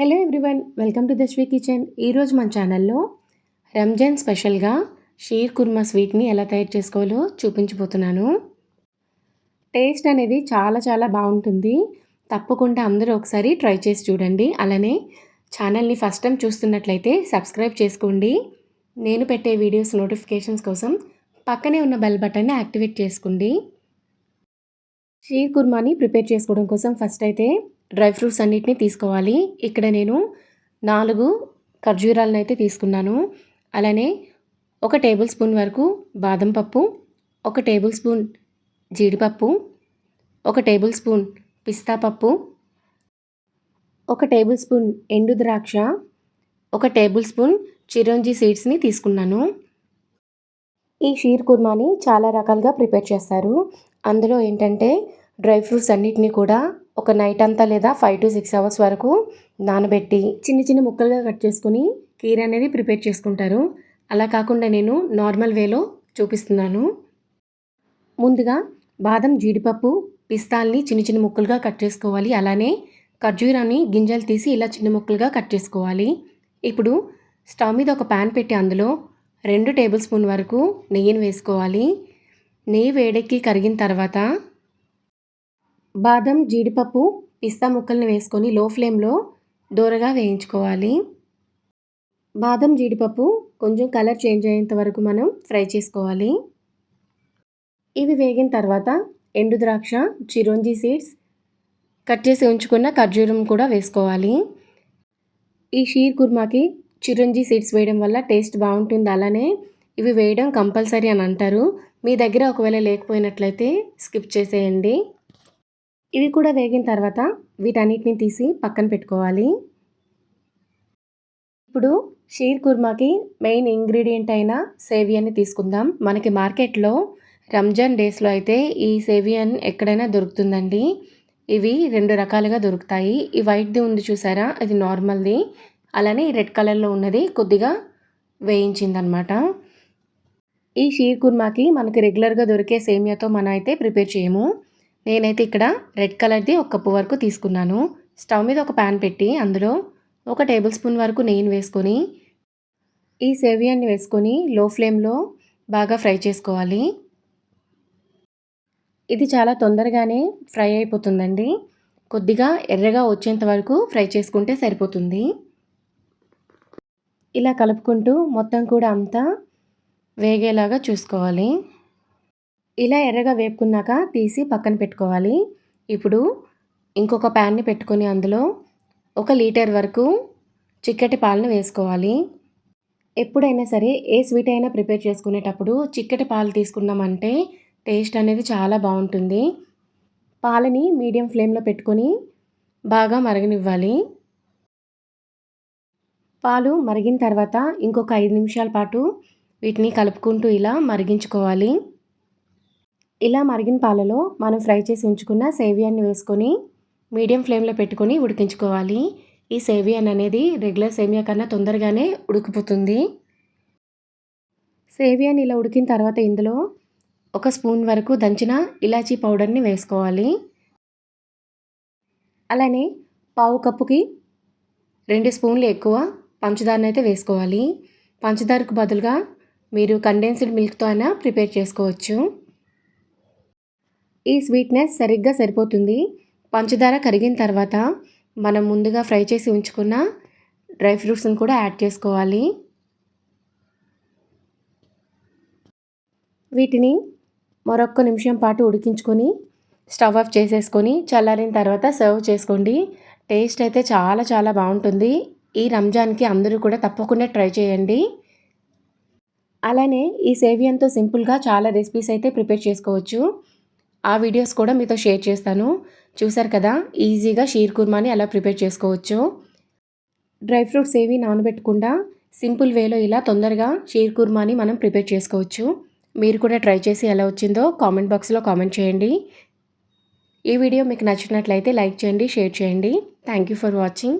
Hello everyone welcome to the Swee kitchen. ఈరోజు మన ఛానల్లో రంజాన్ స్పెషల్గా షీర్ కుర్మా స్వీట్ని ఎలా తయారు చేసుకోవాలో చూపించబోతున్నాను. టేస్ట్ అనేది చాలా చాలా బాగుంటుంది. తప్పకుండా అందరూ ఒకసారి ట్రై చేసి చూడండి. అలానే ఛానల్ని ఫస్ట్ టైం చూస్తున్నట్లయితే సబ్స్క్రైబ్ చేసుకోండి. నేను పెట్టే వీడియోస్ నోటిఫికేషన్స్ కోసం పక్కనే ఉన్న బెల్ బటన్ని యాక్టివేట్ చేసుకోండి. షీర్ కుర్మాని ప్రిపేర్ చేసుకోవడం కోసం ఫస్ట్ అయితే డ్రై ఫ్రూట్స్ అన్నిటిని తీసుకోవాలి. ఇక్కడ నేను నాలుగు ఖర్జూరాలను అయితే తీసుకున్నాను. అలానే ఒక టేబుల్ స్పూన్ వరకు బాదం పప్పు ఒక టేబుల్ స్పూన్ జీడిపప్పు ఒక టేబుల్ స్పూన్ పిస్తా పప్పు ఒక టేబుల్ స్పూన్ ఎండు ద్రాక్ష ఒక టేబుల్ స్పూన్ చిరంజీ సీడ్స్ని తీసుకున్నాను. ఈ షీర్ కుర్మాని చాలా రకాలుగా ప్రిపేర్ చేస్తారు. అందులో ఏంటంటే డ్రై ఫ్రూట్స్ అన్నిటినీ కూడా ఒక నైట్ అంతా లేదా ఫైవ్ టు సిక్స్ అవర్స్ వరకు నానబెట్టి చిన్న చిన్న ముక్కలుగా కట్ చేసుకుని కీర అనేది ప్రిపేర్ చేసుకుంటారు. అలా కాకుండా నేను నార్మల్ వేలో చూపిస్తున్నాను. ముందుగా బాదం జీడిపప్పు పిస్తాల్ని చిన్న చిన్న ముక్కలుగా కట్ చేసుకోవాలి. అలానే ఖర్జూరాన్ని గింజలు తీసి ఇలా చిన్న ముక్కలుగా కట్ చేసుకోవాలి. ఇప్పుడు స్టవ్ మీద ఒక ప్యాన్ పెట్టి అందులో రెండు టేబుల్ స్పూన్ వరకు నెయ్యిని వేసుకోవాలి. నెయ్యి వేడెక్కి కరిగిన తర్వాత బాదం జీడిపప్పు పిస్తా ముక్కల్ని వేసుకొని లో ఫ్లేమ్లో దోరగా వేయించుకోవాలి. బాదం జీడిపప్పు కొంచెం కలర్ చేంజ్ అయ్యేంత వరకు మనం ఫ్రై చేసుకోవాలి. ఇవి వేగిన తర్వాత ఎండు ద్రాక్ష చిరోంజీ సీడ్స్ కట్ చేసి ఉంచుకున్న ఖర్జూరం కూడా వేసుకోవాలి. ఈ షీర్ కుర్మాకి చిరంజీ సీడ్స్ వేయడం వల్ల టేస్ట్ బాగుంటుంది. అలానే ఇవి వేయడం కంపల్సరీ అని అంటారు. మీ దగ్గర ఒకవేళ లేకపోయినట్లయితే స్కిప్ చేసేయండి. ఇవి కూడా వేగిన తర్వాత వీటన్నిటిని తీసి పక్కన పెట్టుకోవాలి. ఇప్పుడు షీర్ కుర్మాకి మెయిన్ ఇంగ్రీడియంట్ అయిన సేవియాని తీసుకుందాం. మనకి మార్కెట్లో రంజాన్ డేస్లో అయితే ఈ సేవియన్ ఎక్కడైనా దొరుకుతుందండి. ఇవి రెండు రకాలుగా దొరుకుతాయి. ఈ వైట్ది ఉంది చూసారా? అది నార్మల్ది. అలానే రెడ్ కలర్లో ఉన్నది కొద్దిగా వేయించిందనమాట. ఈ షీర్ కుర్మాకి మనకి రెగ్యులర్గా దొరికే సేమియాతో మనం అయితే ప్రిపేర్ చేయము. నేనైతే ఇక్కడ రెడ్ కలర్ది ఒక కప్పు వరకు తీసుకున్నాను. స్టవ్ మీద ఒక ప్యాన్ పెట్టి అందులో ఒక టేబుల్ స్పూన్ వరకు నెయ్యిని వేసుకొని ఈ సేవియాన్ని వేసుకొని లో ఫ్లేమ్లో బాగా ఫ్రై చేసుకోవాలి. ఇది చాలా తొందరగానే ఫ్రై అయిపోతుందండి. కొద్దిగా ఎర్రగా వచ్చేంత వరకు ఫ్రై చేసుకుంటే సరిపోతుంది. ఇలా కలుపుకుంటూ మొత్తం కూడా అంతా వేగేలాగా చూసుకోవాలి. ఇలా ఎర్రగా వేపుకున్నాక తీసి పక్కన పెట్టుకోవాలి. ఇప్పుడు ఇంకొక ప్యాన్ని పెట్టుకొని అందులో ఒక లీటర్ వరకు చిక్కటి పాలను వేసుకోవాలి. ఎప్పుడైనా సరే ఏ స్వీట్ అయినా ప్రిపేర్ చేసుకునేటప్పుడు చిక్కటి పాలు తీసుకున్నామంటే టేస్ట్ అనేది చాలా బాగుంటుంది. పాలని మీడియం ఫ్లేమ్లో పెట్టుకొని బాగా మరగనివ్వాలి. పాలు మరిగిన తర్వాత ఇంకొక ఐదు నిమిషాల పాటు వీటిని కలుపుకుంటూ ఇలా మరిగించుకోవాలి. ఇలా మరిగిన పాలలో మనం ఫ్రై చేసి ఉంచుకున్న సేవియాన్ని వేసుకొని మీడియం ఫ్లేమ్లో పెట్టుకొని ఉడికించుకోవాలి. ఈ సేవియన్ అనేది రెగ్యులర్ సేమియా కన్నా తొందరగానే ఉడికిపోతుంది. సేవియాన్ ఇలా ఉడికిన తర్వాత ఇందులో ఒక స్పూన్ వరకు దంచిన ఇలాచీ పౌడర్ని వేసుకోవాలి. అలానే పావు కప్పుకి రెండు స్పూన్లు ఎక్కువ పంచదారని అయితే వేసుకోవాలి. పంచదారకు బదులుగా మీరు కండెన్స్డ్ మిల్క్తో అయినా ప్రిపేర్ చేసుకోవచ్చు. ఈ స్వీట్నెస్ సరిగ్గా సరిపోతుంది. పంచదార కరిగిన తర్వాత మనం ముందుగా ఫ్రై చేసి ఉంచుకున్న డ్రై ఫ్రూట్స్ని కూడా యాడ్ చేసుకోవాలి. వీటిని మరొక్క నిమిషం పాటు ఉడికించుకొని స్టవ్ ఆఫ్ చేసేసుకొని చల్లారిన తర్వాత సర్వ్ చేసుకోండి. టేస్ట్ అయితే చాలా చాలా బాగుంటుంది. ఈ రంజాన్కి అందరూ కూడా తప్పకుండా ట్రై చేయండి. అలానే ఈ సేవియంతో సింపుల్గా చాలా రెసిపీస్ అయితే ప్రిపేర్ చేసుకోవచ్చు. ఆ వీడియోస్ కూడా మీతో షేర్ చేస్తాను. చూసారు కదా? ఈజీగా షీర్ కుర్మాని ఎలా ప్రిపేర్ చేసుకోవచ్చు. డ్రై ఫ్రూట్స్ ఏవి నానబెట్టకుండా సింపుల్ వేలో ఇలా తొందరగా షీర్ కుర్మాని మనం ప్రిపేర్ చేసుకోవచ్చు. మీరు కూడా ట్రై చేసి ఎలా వచ్చిందో కామెంట్ బాక్స్లో కామెంట్ చేయండి. ఈ వీడియో మీకు నచ్చినట్లయితే లైక్ చేయండి షేర్ చేయండి. Thank you for watching.